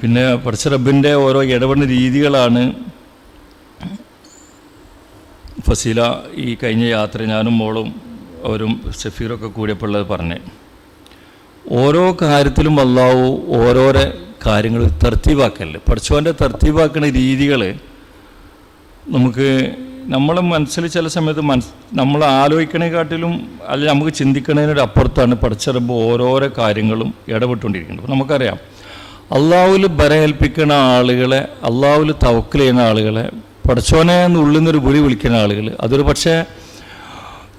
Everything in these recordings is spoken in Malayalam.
പിന്നെ പഠിച്ച റബ്ബിന്റെ ഓരോ ഇടപെടുന്ന രീതികളാണ് ഫസീല ഈ കഴിഞ്ഞ യാത്ര ഞാനും മോളും അവരും സഫീറൊക്കെ കൂടിയപ്പോൾ ഉള്ളത് പറഞ്ഞേ. ഓരോ കാര്യത്തിലും അള്ളാഹു ഓരോരോ കാര്യങ്ങൾ തർത്തീവാക്കല്ലേ പഠിച്ചവന്റെ തർത്തീവാക്കുന്ന രീതികൾ നമുക്ക് നമ്മളെ മനസ്സിൽ ചില സമയത്ത് മനസ് നമ്മൾ ആലോചിക്കണേക്കാട്ടിലും അല്ലെങ്കിൽ നമുക്ക് ചിന്തിക്കണതിനൊരു അപ്പുറത്താണ് പഠിച്ചറിയുമ്പോൾ ഓരോരോ കാര്യങ്ങളും ഇടപെട്ടുകൊണ്ടിരിക്കുന്നത്. അപ്പോൾ നമുക്കറിയാം അള്ളാഹുൽ ബരേൽപ്പിക്കുന്ന ആളുകളെ അള്ളാഹുൽ തവക്കൽ ചെയ്യുന്ന ആളുകളെ പഠിച്ചോനെ എന്ന് ഉള്ളിൽ നിന്നൊരു വിളി വിളിക്കുന്ന ആളുകൾ അതൊരു പക്ഷേ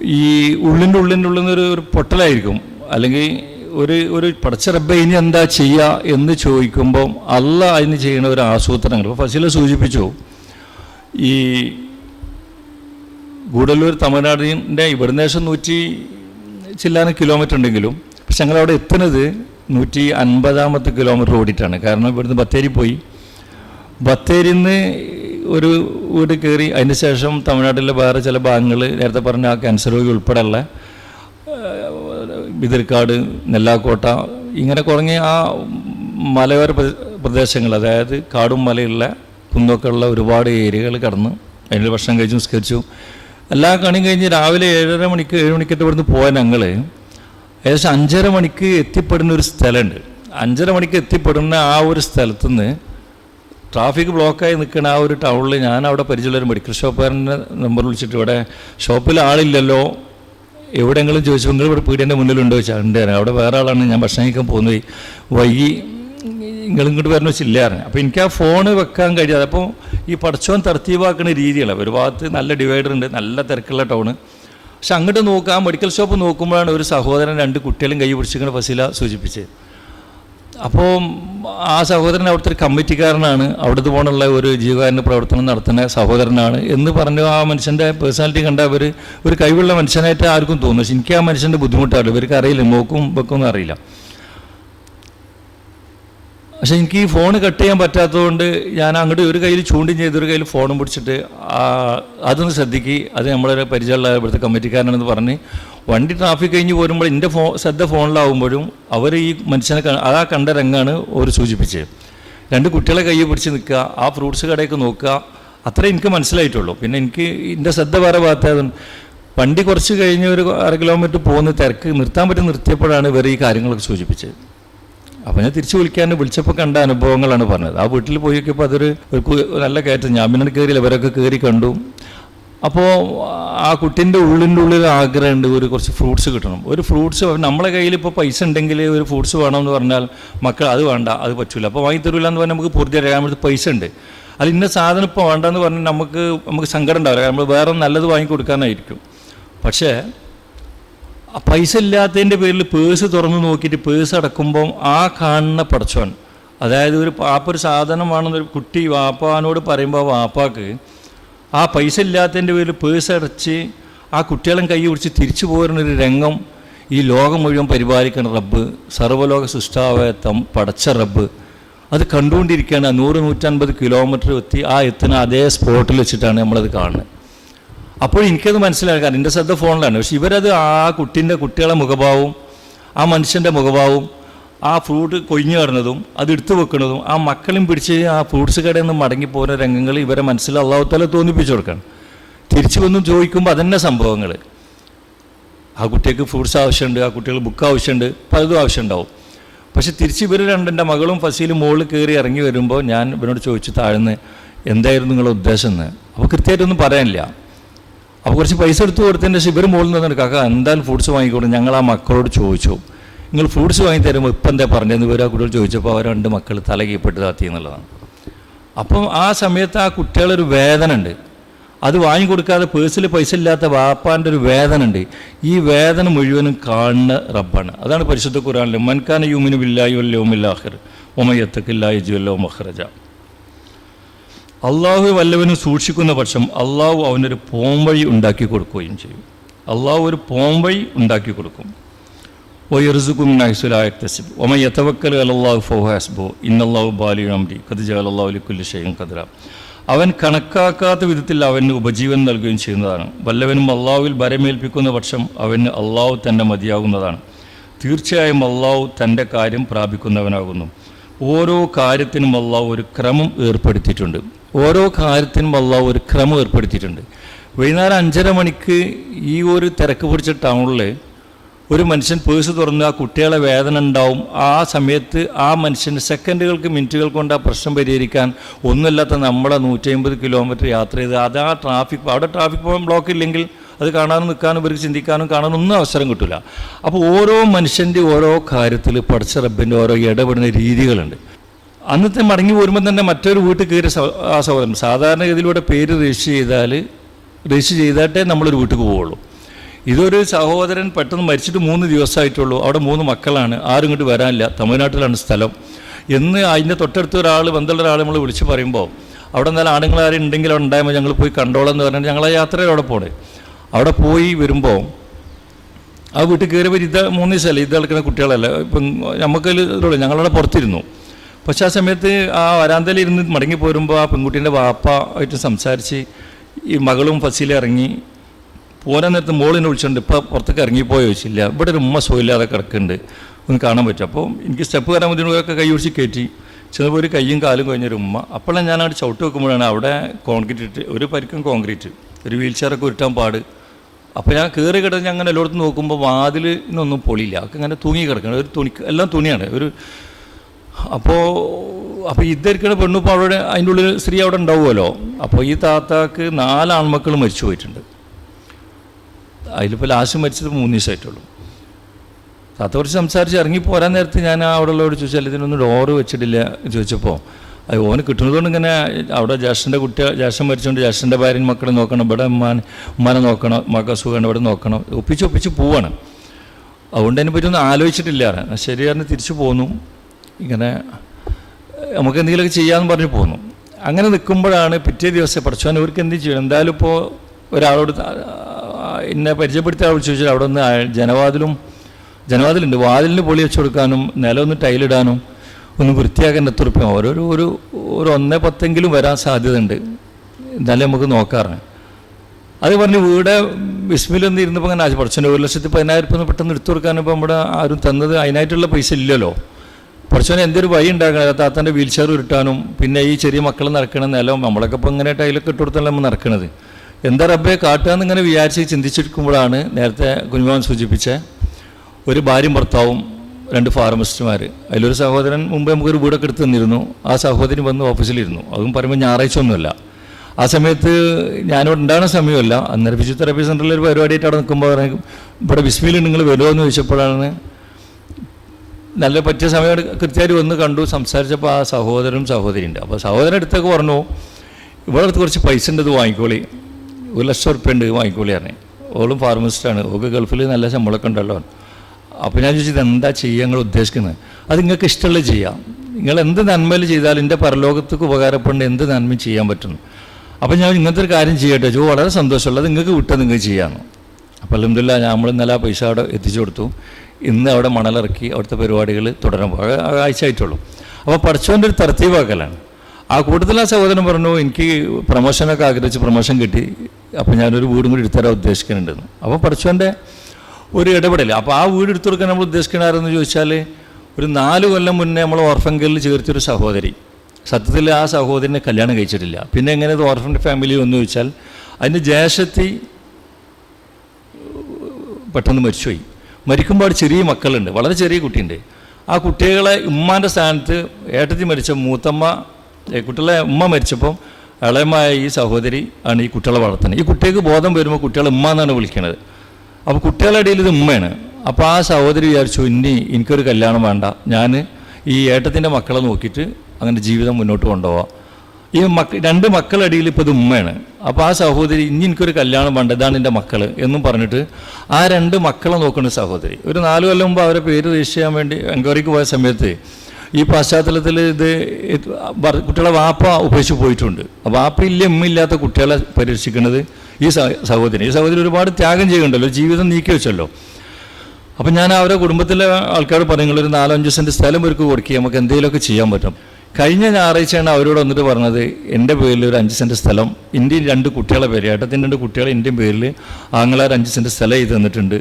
ഈ ഉള്ളിന്റെ ഉള്ളിന്റെ ഉള്ളിൽ നിന്നൊരു ഒരു പൊട്ടലായിരിക്കും. അല്ലെങ്കിൽ ഒരു ഒരു പഠിച്ച റബ്ബ ഇനി എന്താ ചെയ്യുക എന്ന് ചോദിക്കുമ്പം അല്ല അതിന് ചെയ്യുന്ന ഒരു ആസൂത്രണങ്ങൾ. ഇപ്പോൾ ഫസില സൂചിപ്പിച്ചു ഈ ഗൂഡല്ലൂർ തമിഴ്നാടിന്റെ ഇവിടുന്ന് ശേഷം നൂറ്റി ചില്ലാന കിലോമീറ്റർ ഉണ്ടെങ്കിലും പക്ഷെ ഞങ്ങളവിടെ എത്തുന്നത് നൂറ്റി അൻപതാമത്തെ കിലോമീറ്റർ ഓടിയിട്ടാണ്. കാരണം ഇവിടുന്ന് ബത്തേരി പോയി. ബത്തേരിയിൽ നിന്ന് ഒരു വീട് കയറി അതിന് ശേഷം തമിഴ്നാട്ടിലെ വേറെ ചില ഭാഗങ്ങൾ നേരത്തെ പറഞ്ഞ ആ ക്യാൻസർ രോഗി ഉൾപ്പെടെയുള്ള ബിതിർക്കാട് നെല്ലാക്കോട്ട ഇങ്ങനെ കുറഞ്ഞ ആ മലയോര പ്രദേശങ്ങൾ അതായത് കാടും മലയുള്ള കുന്നൊക്കെ ഉള്ള ഒരുപാട് ഏരിയകൾ കടന്ന് അതിന്റെ ഭക്ഷണം കഴിച്ചു നിസ്കരിച്ചു എല്ലാ കണിയും കഴിഞ്ഞ് രാവിലെ ഏഴര മണിക്ക് ഏഴ് മണിക്കത്തെ ഇവിടുന്ന് പോയ ഞങ്ങൾ ഏകദേശം അഞ്ചര മണിക്ക് എത്തിപ്പെടുന്ന ഒരു സ്ഥലമുണ്ട്. അഞ്ചര മണിക്ക് എത്തിപ്പെടുന്ന ആ ഒരു സ്ഥലത്തുനിന്ന് ട്രാഫിക് ബ്ലോക്കായി നിൽക്കുന്ന ആ ഒരു ടൗണിൽ ഞാൻ അവിടെ പരിചയമുള്ള ഒരു മെഡിക്കൽ ഷോപ്പുകാരന്റെ നമ്പർ വിളിച്ചിട്ട് ഇവിടെ ഷോപ്പിൽ ആളില്ലല്ലോ. എവിടെയെങ്കിലും ചോദിച്ചു നിങ്ങൾ ഇവിടെ പീടിയന്റെ മുന്നിലുണ്ടോ? ചോദിച്ചാൽ ഉണ്ട്. അവിടെ വേറെ ആളാണ് ഞാൻ ഭക്ഷണം കഴിക്കാൻ പോകുന്നത്. വൈകി നിങ്ങൾ ഇങ്ങോട്ട് വരണ വെച്ചില്ലായിരുന്നു അപ്പോൾ എനിക്ക് ആ ഫോണ് വെക്കാൻ കഴിയാതെ അപ്പോൾ ഈ പടച്ചോൻ തർത്തീവാക്കുന്ന രീതിയാണ് ഒരു ഭാഗത്ത് നല്ല ഡിവൈഡർ ഉണ്ട് നല്ല തിരക്കുള്ള ടൗണ് പക്ഷെ അങ്ങോട്ട് നോക്കുക ആ മെഡിക്കൽ ഷോപ്പ് നോക്കുമ്പോഴാണ് ഒരു സഹോദരൻ രണ്ട് കുട്ടികളും കൈ പിടിച്ചിങ്ങനെ ഫസില സൂചിപ്പിച്ചത്. അപ്പോൾ ആ സഹോദരൻ അവിടുത്തെ ഒരു കമ്മിറ്റിക്കാരനാണ്. അവിടുത്തെ പോകാനുള്ള ഒരു ജീവകാരുണ്യ പ്രവർത്തനം നടത്തുന്ന സഹോദരനാണ് എന്ന് പറഞ്ഞു ആ മനുഷ്യന്റെ പേഴ്സണാലിറ്റി കണ്ട അവർ ഒരു കഴിവുള്ള മനുഷ്യനായിട്ട് ആർക്കും തോന്നുന്നു പക്ഷെ എനിക്ക് ആ മനുഷ്യന്റെ ബുദ്ധിമുട്ടാണ്. ഇവർക്ക് അറിയില്ല നോക്കും വെക്കൊന്നും അറിയില്ല. പക്ഷെ എനിക്ക് ഈ ഫോൺ കട്ട് ചെയ്യാൻ പറ്റാത്തതുകൊണ്ട് ഞാൻ അങ്ങോട്ട് ഒരു കയ്യിൽ ചൂണ്ടും ചെയ്ത് ഒരു കയ്യിൽ ഫോണും പിടിച്ചിട്ട് അതൊന്ന് ശ്രദ്ധിക്കുക അത് നമ്മളൊരു പരിചയമുള്ള ഇവിടുത്തെ കമ്മിറ്റിക്കാരനെന്ന് പറഞ്ഞ് വണ്ടി ട്രാഫിക് കഴിഞ്ഞ് പോരുമ്പോൾ എന്റെ ഫോ ശ്രദ്ധ ഫോണിലാവുമ്പോഴും അവർ ഈ മനുഷ്യനെ അത് ആ കണ്ട രംഗാണ് അവർ സൂചിപ്പിച്ചത്. രണ്ട് കുട്ടികളെ കയ്യിൽ പിടിച്ച് നിൽക്കുക ആ ഫ്രൂട്ട്സ് കടയൊക്കെ നോക്കുക അത്രേ എനിക്ക് മനസ്സിലായിട്ടുള്ളൂ. പിന്നെ എനിക്ക് എന്റെ ശ്രദ്ധ വേറെ ഭാഗത്തായതുകൊണ്ട് വണ്ടി കുറച്ച് കഴിഞ്ഞ് ഒരു അര കിലോമീറ്റർ പോകുന്ന തിരക്ക് നിർത്താൻ പറ്റി നിർത്തിയപ്പോഴാണ് ഇവർ ഈ കാര്യങ്ങളൊക്കെ സൂചിപ്പിച്ചത്. അപ്പോൾ ഞാൻ തിരിച്ചു വിളിക്കാൻ വിളിച്ചപ്പോൾ കണ്ട അനുഭവങ്ങളാണ് പറഞ്ഞത്. ആ വീട്ടിൽ പോയി നോക്കിയപ്പോൾ അതൊരു ഒരു നല്ല കയറ്റം. ഞാൻ പിന്നെ കയറിയില്ല ഇവരൊക്കെ കയറി കണ്ടു. അപ്പോൾ ആ കുട്ടീന്റെ ഉള്ളിന്റെ ഉള്ളിൽ ആഗ്രഹമുണ്ട് ഒരു കുറച്ച് ഫ്രൂട്ട്സ് കിട്ടണം. ഒരു ഫ്രൂട്ട്സ് നമ്മളെ കയ്യിൽ ഇപ്പോൾ പൈസ ഉണ്ടെങ്കിൽ ഒരു ഫ്രൂട്ട്സ് വേണമെന്ന് പറഞ്ഞാൽ മക്കൾ അത് വേണ്ട അത് പറ്റില്ല അപ്പോൾ വാങ്ങി തരില്ല എന്ന് പറഞ്ഞാൽ നമുക്ക് പൂർത്തി അറിയാൻ വേണ്ടി പൈസ ഉണ്ട്. അത് ഇന്ന സാധനം ഇപ്പോൾ വേണ്ടെന്ന് പറഞ്ഞാൽ നമുക്ക് നമുക്ക് സങ്കടം ഉണ്ടാവില്ല. നമ്മൾ വേറെ നല്ലത് വാങ്ങി കൊടുക്കാനായിരിക്കും. പക്ഷേ പൈസ ഇല്ലാത്തതിന്റെ പേരിൽ പേഴ്സ് തുറന്ന് നോക്കിയിട്ട് പേഴ്സ് അടക്കുമ്പം ആ കാണുന്ന പടച്ചോൻ അതായത് ഒരു പാപ്പ ഒരു സാധനമാണെന്നൊരു കുട്ടി വാപ്പാനോട് പറയുമ്പോൾ വാപ്പാക്ക് ആ പൈസ ഇല്ലാത്തതിന്റെ പേരിൽ പേഴ്സ് അടച്ച് ആ കുട്ടികളും കൈ പിടിച്ച് തിരിച്ചു പോരുന്നൊരു രംഗം ഈ ലോകം മുഴുവൻ പരിപാലിക്കുന്ന റബ്ബ് സർവലോക സൃഷ്ടാവയത്തം പടച്ച റബ്ബ്. അത് കണ്ടുകൊണ്ടിരിക്കുകയാണ്. നൂറ് നൂറ്റൻപത് കിലോമീറ്റർ എത്തി ആ എത്തുന്ന അതേ സ്പോട്ടിൽ വെച്ചിട്ടാണ് നമ്മളത് കാണുന്നത്. അപ്പോൾ എനിക്കത് മനസ്സിലായി. കാരണം എന്റെ ശ്രദ്ധ ഫോണിലാണ്. പക്ഷെ ഇവരത് ആ കുട്ടീന്റെ കുട്ടികളെ മുഖഭാവവും ആ മനുഷ്യന്റെ മുഖഭാവവും ആ ഫ്രൂട്ട് കൊഴിഞ്ഞു കടന്നതും അത് എടുത്തു വെക്കുന്നതും ആ മക്കളും പിടിച്ച് ആ ഫ്രൂട്ട്സ് കടയിൽ നിന്ന് മടങ്ങിപ്പോകുന്ന രംഗങ്ങൾ ഇവരെ മനസ്സിൽ അള്ളാഹുത്തല തോന്നിപ്പിച്ചു കൊടുക്കണം. തിരിച്ചു വന്നും ചോദിക്കുമ്പോൾ അതന്നെ സംഭവങ്ങൾ. ആ കുട്ടിക്ക് ഫ്രൂട്ട്സ് ആവശ്യമുണ്ട് ആ കുട്ടികൾ ബുക്ക് ആവശ്യമുണ്ട് പലതും ആവശ്യമുണ്ടാവും. പക്ഷെ തിരിച്ച് ഇവർ രണ്ടെന്റെ മകളും ഫസീലും മുകളിൽ കയറി ഇറങ്ങി വരുമ്പോൾ ഞാൻ ഇവനോട് ചോദിച്ചു താഴ്ന്ന് എന്തായിരുന്നു നിങ്ങളുടെ ഉദ്ദേശം എന്ന്? അപ്പോൾ കൃത്യമായിട്ടൊന്നും പറയാനില്ല. അപ്പോൾ കുറച്ച് പൈസ എടുത്ത് കൊടുത്തതിന്റെ ശേഷം ഇവർ മുകളിൽ നിന്ന് കാക്ക എന്തായാലും ഫ്രൂട്ട്സ് വാങ്ങിക്കൊണ്ട് ഞങ്ങൾ ആ മക്കളോട് ചോദിച്ചു. നിങ്ങൾ ഫ്രൂട്ട്സ് വാങ്ങി തരുമ്പോൾ ഇപ്പം എന്താ പറഞ്ഞതെന്ന് ഇവർ ആ കുട്ടികൾ ചോദിച്ചപ്പോൾ അവർ രണ്ട് മക്കൾ തലകീപ്പെട്ട് താത്തി എന്നുള്ളതാണ്. അപ്പം ആ സമയത്ത് ആ കുട്ടികളൊരു വേദന ഉണ്ട് അത് വാങ്ങിക്കൊടുക്കാതെ പേഴ്സിൽ പൈസ ഇല്ലാത്ത വാപ്പാന്റെ ഒരു വേദന ഉണ്ട് ഈ വേദന മുഴുവനും കാണുന്ന റബ്ബാണ്. അതാണ് പരിശുദ്ധ ഖുറാനിൽ മൻകാന യൂമിനു ബില്ലായി വല്ലോമില്ലാഹിർ ഒമയത്തക്കില്ലായി ജുവല്ലോ മഹ്റജ അള്ളാഹു വല്ലവനും സൂക്ഷിക്കുന്ന പക്ഷം അള്ളാഹു അവനൊരു പോംവഴി ഉണ്ടാക്കി കൊടുക്കുകയും ചെയ്യും. അള്ളാഹു ഒരു പോംവഴി ഉണ്ടാക്കി കൊടുക്കും. ഒയർസുക്കും നൈസുലായത്തസിബ് ഒമ യഥവക്കൽ അലല്ലാഹു ഫൗഹാസ്ബോ ഇന്നല്ലാഹു ബാലി അംരി. കതിജ അലല്ലാഹുലിക്കുല്ലി ഷെയ്യും കതിര അവൻ കണക്കാക്കാത്ത വിധത്തിൽ അവന് ഉപജീവനം നൽകുകയും ചെയ്യുന്നതാണ്. വല്ലവനും അള്ളാഹുവിൽ ഭരമേൽപ്പിക്കുന്ന പക്ഷം അവന് അള്ളാഹു തന്നെ മതിയാകുന്നതാണ്. തീർച്ചയായും അള്ളാഹു തന്റെ കാര്യം പ്രാപിക്കുന്നവനാകുന്നു. ഓരോ കാര്യത്തിനും അള്ളാഹു ഒരു ക്രമം ഏർപ്പെടുത്തിയിട്ടുണ്ട്. ഓരോ കാര്യത്തിനും അള്ളാഹു ഒരു ക്രമം ഏർപ്പെടുത്തിയിട്ടുണ്ട്. വൈകുന്നേരം അഞ്ചര മണിക്ക് ഈ ഒരു തിരക്ക് പിടിച്ച ടൗണിൽ ഒരു മനുഷ്യൻ പേഴ്സ് തുറന്ന് ആ കുട്ടികളെ വേദന ഉണ്ടാവും. ആ സമയത്ത് ആ മനുഷ്യന് സെക്കൻഡുകൾക്ക് മിനിറ്റുകൾ കൊണ്ട് ആ പ്രശ്നം പരിഹരിക്കാൻ ഒന്നുമില്ലാത്ത നമ്മളെ നൂറ്റി അമ്പത് കിലോമീറ്റർ യാത്ര ചെയ്ത് അത് ആ ട്രാഫിക് അവിടെ ട്രാഫിക് ബ്ലോക്ക് ഇല്ലെങ്കിൽ അത് കാണാനും നിൽക്കാനും ഇവർക്ക് ചിന്തിക്കാനും കാണാനും ഒന്നും അവസരം കിട്ടില്ല അപ്പോൾ ഓരോ മനുഷ്യന്റെ ഓരോ കാര്യത്തിൽ പഠിച്ച റബ്ബിന്റെ ഓരോ ഇടപെടുന്ന രീതികളുണ്ട്. അന്നത്തെ മടങ്ങി പോരുമ്പോൾ തന്നെ മറ്റൊരു വീട്ടിൽ കയറി ആ സഹോദരൻ സാധാരണഗതിയിലൂടെ പേര് രജിസ്റ്റർ ചെയ്താൽ രജിസ്റ്റർ ചെയ്തിട്ടേ നമ്മളൊരു വീട്ടിൽ പോവുള്ളൂ. ഇതൊരു സഹോദരൻ പെട്ടെന്ന് മരിച്ചിട്ട് മൂന്ന് ദിവസമായിട്ടുള്ളൂ. അവിടെ മൂന്ന് മക്കളാണ്. ആരും ഇങ്ങോട്ട് വരാനില്ല. തമിഴ്നാട്ടിലാണ് സ്ഥലം. എന്ന് അതിന്റെ തൊട്ടടുത്ത് ഒരാൾ ബന്ധമുള്ള ഒരാൾ നമ്മൾ വിളിച്ച് പറയുമ്പോൾ അവിടെ എന്നാലും ആണുങ്ങൾ ഉണ്ടെങ്കിൽ അവിടെ ഉണ്ടായപ്പോൾ ഞങ്ങൾ പോയി കണ്ടോളാം എന്ന് പറഞ്ഞാൽ ഞങ്ങൾ ആ യാത്രയിൽ അവിടെ പോണേ. അവിടെ പോയി വരുമ്പോൾ ആ വീട്ടിൽ കയറിയപ്പോൾ ഇത് മൂന്ന് ദിവസമല്ല? ഇത് കളിക്കുന്ന കുട്ടികളല്ല? ഇപ്പം നമുക്കതിൽ ഇതുള്ളൂ. ഞങ്ങളവിടെ പുറത്തിരുന്നു. പക്ഷേ ആ സമയത്ത് ആ വരാന്തയിൽ ഇരുന്ന് മടങ്ങി പോരുമ്പോൾ ആ പെൺകുട്ടീന്റെ വാപ്പ ആയിട്ട് സംസാരിച്ച് ഈ മകളും ഫസീലും ഇറങ്ങി പോരാൻ നേരത്തെ മോളിനെ വിളിച്ചിട്ടുണ്ട് ഇപ്പോൾ പുറത്തേക്ക് ഇറങ്ങിപ്പോയോ ചോദിച്ചില്ല. ഇവിടെ ഒരു ഉമ്മ സുഖമില്ലാതെ കിടക്കുന്നുണ്ട്. ഒന്ന് കാണാൻ പറ്റും. അപ്പോൾ എനിക്ക് സ്റ്റെപ്പ് കയറാൻ ബുദ്ധിമുട്ടൊക്കെ കൈ ഒഴിച്ച് കയറ്റി. ചെന്നപ്പോൾ ഒരു കയ്യും കാലും കഴിഞ്ഞൊരു ഉമ്മ. അപ്പോഴാണ് ഞാൻ ചവിട്ട് വെക്കുമ്പോഴാണ് അവിടെ കോൺക്രീറ്റ് ഇട്ട് ഒരു പരിക്കും കോൺക്രീറ്റ് ഒരു വീൽ ചെയറൊക്കെ ഉരുട്ടാൻ പാട്. അപ്പോൾ ഞാൻ കയറി കിടന്ന് അങ്ങനെ എല്ലായിടത്തും നോക്കുമ്പോൾ വാതിലിനൊന്നും പൊളിയില്ല. ഒക്കെ ഇങ്ങനെ തൂങ്ങി കിടക്കണം. ഒരു തുണി എല്ലാം തുണിയാണ്. ഒരു അപ്പോൾ അപ്പോൾ ഇതായിരിക്കണ പെണ്ണുപ്പോൾ അവിടെ അതിന്റെ ഉള്ളിൽ സ്ത്രീ അവിടെ ഉണ്ടാവുമല്ലോ. അപ്പോൾ ഈ താത്താക്ക് നാല് ആൺമക്കൾ മരിച്ചു പോയിട്ടുണ്ട്. അതിലിപ്പോൾ ലാസ്റ്റ് മരിച്ചത് മൂന്ന് ദിവസമായിട്ടുള്ളൂ. താത്ത കുറച്ച് സംസാരിച്ച് ഇറങ്ങി പോരാൻ നേരത്ത് ഞാൻ അവിടെ ഉള്ളവരോട് ചോദിച്ചാൽ ഇതിനൊന്നും ഡോറ് വെച്ചിട്ടില്ല ചോദിച്ചപ്പോൾ അത് ഓന് കിട്ടുന്നതുകൊണ്ട് ഇങ്ങനെ അവിടെ ജ്യേഷ്ഠന്റെ കുട്ടി ജ്യേഷ്ഠൻ മരിച്ചുകൊണ്ട് ജ്യേഷ്ഠന്റെ ഭാര്യയും മക്കളെ നോക്കണം ഇവിടെ ഉമ്മാൻ ഉമ്മാനെ നോക്കണം മക്ക സുഖമാണ് ഇവിടെ നോക്കണം ഒപ്പിച്ച് ഒപ്പിച്ച് പോവാണ്. അതുകൊണ്ട് അതിനെ പറ്റി ഒന്നും ആലോചിച്ചിട്ടില്ല. ശരി പറഞ്ഞ് തിരിച്ചു പോന്നു. ഇങ്ങനെ നമുക്ക് എന്തെങ്കിലുമൊക്കെ ചെയ്യാമെന്ന് പറഞ്ഞ് പോന്നു. അങ്ങനെ നിൽക്കുമ്പോഴാണ് പിറ്റേ ദിവസം പഠിച്ചവൻ ഇവർക്ക് എന്ത് ചെയ്യണം? എന്തായാലും ഇപ്പോൾ ഒരാളോട് എന്നെ പരിചയപ്പെടുത്തിയ ആളോട് ചോദിച്ചാൽ അവിടെ ഒന്ന് ജനവാതിലും ജനവാതിലുണ്ട്. വാതിലിന് പൊളി വെച്ച് കൊടുക്കാനും നിലമൊന്ന് ടൈലിടാനും ഒന്ന് വൃത്തിയാക്കേണ്ട എത്ര റുപ്യ ഓരോരോ ഒരു ഒരു ഒന്നേ പത്തെങ്കിലും വരാൻ സാധ്യതയുണ്ട്. എന്നാലേ നമുക്ക് നോക്കാറ്. അത് പറഞ്ഞ് വീട് വിസ്മിലൊന്നും ഇരുന്നപ്പോൾ അങ്ങനെ ആശ പഠിച്ചു ഒരു ലക്ഷത്തി പതിനായിരം രൂപ പെട്ടെന്ന് എടുത്തു കൊടുക്കാനിപ്പോൾ നമ്മുടെ ആരും തന്നത് അതിനായിട്ടുള്ള പൈസ ഇല്ലല്ലോ. പഠിച്ചവന് എന്തൊരു വഴി ഉണ്ടാക്കണം? താത്തന്റെ വീൽ ചെയർ ഉരുട്ടാനും പിന്നെ ഈ ചെറിയ മക്കൾ നടക്കണ നിലവും നമ്മളൊക്കെ ഇപ്പോൾ ഇങ്ങനെ ടൈലൊക്കെ ഇട്ട് കൊടുത്തല്ല നമ്മൾ നടക്കണത്. എന്താ റബ്ബെ കാട്ടുകയെന്ന് ഇങ്ങനെ വിചാരിച്ച് ചിന്തിച്ചിരിക്കുമ്പോഴാണ് നേരത്തെ കുഞ്ഞുമാൻ സൂചിപ്പിച്ച ഒരു ഭാര്യയും ഭർത്താവും രണ്ട് ഫാർമസിസ്റ്റുമാർ അതിലൊരു സഹോദരൻ മുമ്പ് നമുക്കൊരു വീടൊക്കെ എടുത്ത് തന്നിരുന്നു. ആ സഹോദരൻ വന്ന് ഓഫീസിലിരുന്നു. അതും പറയുമ്പോൾ ഞായറാഴ്ച ഒന്നുമല്ല. ആ സമയത്ത് ഞാനിവിടെ ഉണ്ടാകുന്ന സമയമല്ല. അന്നേരം ഫിസിയോതെറാപ്പി സെന്ററിൽ ഒരു പരിപാടിയായിട്ട് അവിടെ നിൽക്കുമ്പോൾ പറഞ്ഞു ഇവിടെ ബിസ്മിയിൽ നിങ്ങൾ വരുമോ എന്ന് ചോദിച്ചപ്പോഴാണ് നല്ല പറ്റിയ സമയം കൃത്യമായിട്ട് വന്ന് കണ്ടു. സംസാരിച്ചപ്പോൾ ആ സഹോദരനും സഹോദരിയുണ്ട്. അപ്പോൾ സഹോദരൻ അടുത്തൊക്കെ പറഞ്ഞു ഇവിടെ അടുത്ത് കുറച്ച് പൈസ ഉണ്ട് ഇത് വാങ്ങിക്കോളി. ഒരു ലക്ഷം ഉറുപ്പ്യ ഉണ്ട് വാങ്ങിക്കോളി പറഞ്ഞു. ഓളും ഫാർമസിസ്റ്റാണ് ഓക്ക് ഗൾഫിൽ നല്ല ശമ്പളമൊക്കെ ഉണ്ടല്ലോ. അപ്പോൾ ഞാൻ ചോദിച്ചത് എന്താ ചെയ്യുക നിങ്ങൾ ഉദ്ദേശിക്കുന്നത്? അത് നിങ്ങൾക്ക് ഇഷ്ടമുള്ള ചെയ്യാം. നിങ്ങൾ എന്ത് നന്മയിൽ ചെയ്താലും എന്റെ പരലോകത്തേക്ക് ഉപകാരപ്പെടേണ്ട എന്ത് നന്മ ചെയ്യാൻ പറ്റുന്നു? അപ്പോൾ ഞാൻ ഇങ്ങനത്തെ ഒരു കാര്യം ചെയ്യട്ടെ ചോ വളരെ സന്തോഷമുള്ളത് നിങ്ങൾക്ക് വിട്ടത് നിങ്ങൾക്ക് ചെയ്യാമെന്ന് അപ്പോൾ അലഹമില്ല നമ്മൾ ഇന്നലെ ആ പൈസ അവിടെ എത്തിച്ചു കൊടുത്തു. ഇന്ന് അവിടെ മണലിറക്കി അവിടുത്തെ പരിപാടികൾ തുടരാൻ പോകും ആഴ്ച ആയിട്ടുള്ളൂ. അപ്പോൾ പഠിച്ചവന്റെ ഒരു തർത്തീവാക്കലാണ് ആ കൂട്ടത്തിൽ ആ സഹോദരൻ പറഞ്ഞു എനിക്ക് പ്രൊമോഷനൊക്കെ ആഗ്രഹിച്ച് പ്രൊമോഷൻ കിട്ടി. അപ്പോൾ ഞാനൊരു വീടും കൂടി എടുത്തരാൻ ഉദ്ദേശിക്കുന്നുണ്ടെന്ന്. അപ്പോൾ പഠിച്ചവന്റെ ഒരു ഇടപെടൽ അപ്പോൾ ആ വീട് എടുത്തു കൊടുക്കാൻ നമ്മൾ ഉദ്ദേശിക്കണമാരെന്ന് ചോദിച്ചാൽ ഒരു നാല് കൊല്ലം മുന്നേ നമ്മൾ ഓർഫൻ ഗേളിൽ ചേർത്തൊരു സഹോദരി. സത്യത്തിൽ ആ സഹോദരനെ കല്യാണം കഴിച്ചിട്ടില്ല. പിന്നെ എങ്ങനെ ഇത് ഓർഫൻ ഫാമിലി എന്ന് ചോദിച്ചാൽ അതിന്റെ ജേഷത്തി പെട്ടെന്ന് മരിച്ചുപോയി. മരിക്കുമ്പോൾ ചെറിയ മക്കളുണ്ട്. വളരെ ചെറിയ കുട്ടിയുണ്ട്. ആ കുട്ടികളെ ഉമ്മാന്റെ സ്ഥാനത്ത് ഏട്ടത്തി മരിച്ച മൂത്തമ്മ കുട്ടികളെ ഉമ്മ മരിച്ചപ്പം ഇളയമായ ഈ സഹോദരി ആണ് ഈ കുട്ടികളെ വളർത്തുന്നത്. ഈ കുട്ടികൾക്ക് ബോധം വരുമ്പോൾ കുട്ടികളെ ഉമ്മ എന്നാണ് വിളിക്കുന്നത് അപ്പോൾ കുട്ടികളുടെ ഇടയിൽ ഇത് ഉമ്മയാണ്. അപ്പോൾ ആ സഹോദരി വിചാരിച്ചു ഇനി എനിക്കൊരു കല്യാണം വേണ്ട. ഞാൻ ഈ ഏട്ടത്തിന്റെ മക്കളെ നോക്കിയിട്ട് അങ്ങനെ ജീവിതം മുന്നോട്ട് കൊണ്ടുപോവാം. ഈ മക്ക രണ്ട് മക്കളടിയിൽ ഇപ്പോൾ ഇത് ഉമ്മയാണ്. അപ്പോൾ ആ സഹോദരി ഇനി എനിക്കൊരു കല്യാണം വേണ്ട. ഇതാണ് എന്റെ മക്കൾ എന്നും പറഞ്ഞിട്ട് ആ രണ്ട് മക്കളെ നോക്കുന്ന സഹോദരി. ഒരു നാല് കൊല്ലം മുമ്പ് അവരെ പേര് രജിസ്റ്റർ ചെയ്യാൻ വേണ്ടി എൻക്വയറിക്ക് പോയ സമയത്ത് ഈ പശ്ചാത്തലത്തിൽ ഇത് കുട്ടികളെ വാപ്പ ഉപേക്ഷിച്ച് പോയിട്ടുണ്ട്. വാപ്പ ഇല്ല ഉമ്മയില്ലാത്ത കുട്ടികളെ പരിരക്ഷിക്കുന്നത് ഈ സഹ- സഹോദരി ഈ സഹോദരി ഒരുപാട് ത്യാഗം ചെയ്യുന്നുണ്ടല്ലോ. ജീവിതം നീക്കി വെച്ചല്ലോ. അപ്പം ഞാൻ അവരെ കുടുംബത്തിലെ ആൾക്കാർ പറയുന്നത് "നിങ്ങൾ ഒരു നാലഞ്ച് സെന്റ് സ്ഥലം ഒരുക്ക് കൊടുക്കുക നമുക്ക് എന്തെങ്കിലുമൊക്കെ ചെയ്യാൻ പറ്റും. കഴിഞ്ഞ ഞായറാഴ്ചയാണ് അവരോട് വന്നിട്ട് പറഞ്ഞത് എന്റെ പേരിൽ ഒരു അഞ്ച് സെന്റ് സ്ഥലം ഇന്ത്യൻ രണ്ട് കുട്ടികളെ പേര് ഏട്ടത്തിന്റെ രണ്ട് കുട്ടികളെ ഇന്ത്യൻ പേരിൽ ആങ്ങളാർ അഞ്ച് സെന്റ് സ്ഥലം ചെയ്ത് തന്നിട്ടുണ്ട്.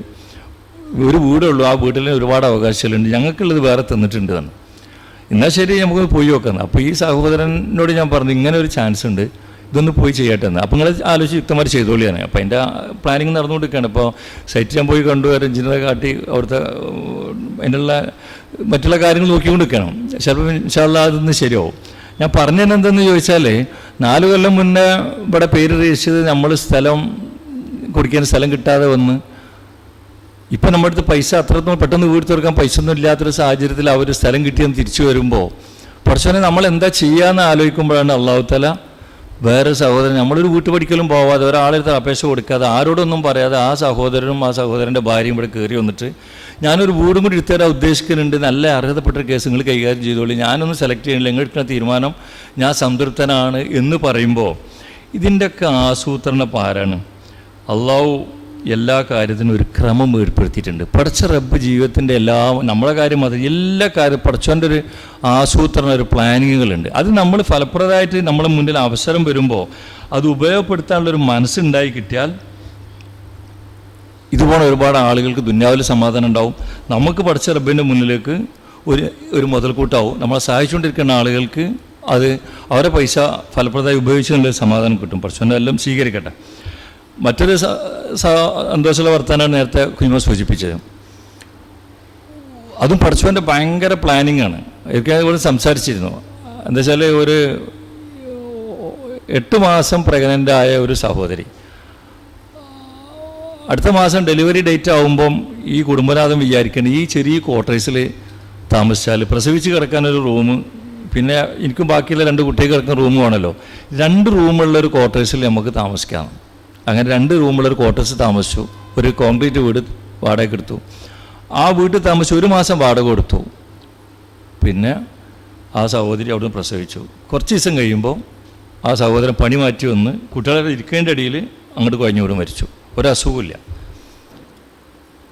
ഒരു വീടേ ഉള്ളൂ. ആ വീട്ടിൽ ഒരുപാട് അവകാശങ്ങളുണ്ട് ഞങ്ങൾക്കുള്ളത് വേറെ തന്നിട്ടുണ്ട് തന്നെ എന്നാൽ ശരി നമുക്ക് പോയി നോക്കാം. അപ്പോൾ ഈ സഹോദരനോട് ഞാൻ പറഞ്ഞു ഇങ്ങനെ ഒരു ചാൻസ് ഉണ്ട്. ഇതൊന്ന് പോയി ചെയ്യട്ടെ എന്ന്. അപ്പോൾ നിങ്ങൾ ആലോചിച്ച് യുക്തമായിട്ട് ചെയ്തോളിയാണ് അപ്പോൾ അതിന്റെ പ്ലാനിങ് നടന്നുകൊണ്ടിരിക്കുകയാണ്. ഇപ്പോൾ സൈറ്റ് ഞാൻ പോയി കണ്ടു ഒരു എഞ്ചിനീയറെ കാട്ടി അവിടുത്തെ അതിനുള്ള മറ്റുള്ള കാര്യങ്ങൾ നോക്കിക്കൊണ്ടിരിക്കണം ചിലപ്പോൾ ഇൻഷാല്ല അതൊന്ന് ശരിയാവും. ഞാൻ പറഞ്ഞത് എന്തെന്ന് ചോദിച്ചാൽ നാല് കൊല്ലം മുന്നേ ഇവിടെ പേര് രജിച്ചത് നമ്മൾ സ്ഥലം കുടിക്കാൻ സ്ഥലം കിട്ടാതെ വന്ന് ഇപ്പം നമ്മുടെ അടുത്ത് പൈസ അത്രത്തോളം പെട്ടെന്ന് വീട് തീർക്കാൻ പൈസ ഒന്നും ഇല്ലാത്തൊരു സാഹചര്യത്തിൽ അവർ സ്ഥലം കിട്ടിയെന്ന് തിരിച്ചു വരുമ്പോൾ കുറച്ചോനെ നമ്മൾ എന്താ ചെയ്യാന്ന് ആലോചിക്കുമ്പോഴാണ് അള്ളാഹു തല വേറെ സഹോദരൻ നമ്മളൊരു വീട്ടു പഠിക്കലും പോവാതെ ഒരാളെടുത്ത് അപേക്ഷ കൊടുക്കാതെ ആരോടൊന്നും പറയാതെ ആ സഹോദരനും ആ സഹോദരന്റെ ഭാര്യയും ഇവിടെ കയറി വന്നിട്ട് ഞാനൊരു വീടും കൂടി എടുത്തുതരാൻ ഉദ്ദേശിക്കുന്നുണ്ട്. നല്ല അർഹതപ്പെട്ട കേസ് നിങ്ങൾ കൈകാര്യം ചെയ്തോളൂ. ഞാനൊന്നും സെലക്ട് ചെയ്യണില്ല നിങ്ങൾ തീരുമാനം? ഞാൻ സംതൃപ്തനാണ് എന്ന് പറയുമ്പോൾ ഇതിന്റെയൊക്കെ ആസൂത്രണ പാരാണ്. അള്ളാഹു എല്ലാ കാര്യത്തിനും ഒരു ക്രമം ഏർപ്പെടുത്തിയിട്ടുണ്ട്. പഠിച്ച റബ്ബ് ജീവിതത്തിന്റെ എല്ലാ നമ്മളെ കാര്യം മാത്രം എല്ലാ കാര്യം പഠിച്ചവന്റെ ഒരു ആസൂത്രണ ഒരു പ്ലാനിങ്ങുകളുണ്ട്. അത് നമ്മൾ ഫലപ്രദമായിട്ട് നമ്മളെ മുന്നിൽ അവസരം വരുമ്പോൾ അത് ഉപയോഗപ്പെടുത്താനുള്ളൊരു മനസ്സുണ്ടായി കിട്ടിയാൽ ഇതുപോലെ ഒരുപാട് ആളുകൾക്ക് ദുന്യാവിൽ സമാധാനം ഉണ്ടാവും. നമുക്ക് പഠിച്ച റബ്ബിന്റെ മുന്നിലേക്ക് ഒരു ഒരു മുതൽക്കൂട്ടാവും. നമ്മളെ സഹായിച്ചുകൊണ്ടിരിക്കുന്ന ആളുകൾക്ക് അത് അവരുടെ പൈസ ഫലപ്രദമായി ഉപയോഗിച്ചുള്ള സമാധാനം കിട്ടും. പഠിച്ചവന്റെ എല്ലാം സ്വീകരിക്കട്ടെ. മറ്റൊരു സന്തോഷമുള്ള വർത്തമാനമാണ് നേരത്തെ കുഞ്ഞുമ സൂചിപ്പിച്ചത്. അതും പഠിച്ചവന്റെ ഭയങ്കര പ്ലാനിങ് ആണ്. എനിക്ക് സംസാരിച്ചിരുന്നു. എന്താ ഒരു എട്ട് മാസം പ്രഗ്നന്റ് ആയ ഒരു സഹോദരി. അടുത്ത മാസം ഡെലിവറി ഡേറ്റ് ആകുമ്പം ഈ കുടുംബനാഥം വിചാരിക്കണം ഈ ചെറിയ ക്വാർട്ടേഴ്സിൽ താമസിച്ചാൽ പ്രസവിച്ച് കിടക്കാനൊരു റൂം പിന്നെ എനിക്കും ബാക്കിയുള്ള രണ്ട് കുട്ടികൾ കിടക്കുന്ന റൂമുമാണല്ലോ രണ്ട് റൂമുള്ള ഒരു ക്വാർട്ടേഴ്സിൽ നമുക്ക് താമസിക്കാം. അങ്ങനെ രണ്ട് റൂമുള്ള ഒരു ക്വാർട്ടേഴ്സ് താമസിച്ചു. ഒരു കോൺക്രീറ്റ് വീട് വാടകയ്ക്ക് എടുത്തു. ആ വീട്ടിൽ താമസിച്ച് ഒരു മാസം വാടക കൊടുത്തു. പിന്നെ ആ സഹോദരി അവിടുന്ന് പ്രസവിച്ചു. കുറച്ച് ദിവസം കഴിയുമ്പോൾ ആ സഹോദരൻ പണി മാറ്റി വന്ന് കുട്ടികളെ ഇരിക്കേണ്ട ഇടയിൽ അങ്ങോട്ട് കുഴഞ്ഞൂടും മരിച്ചു. ഒരസുഖമില്ല.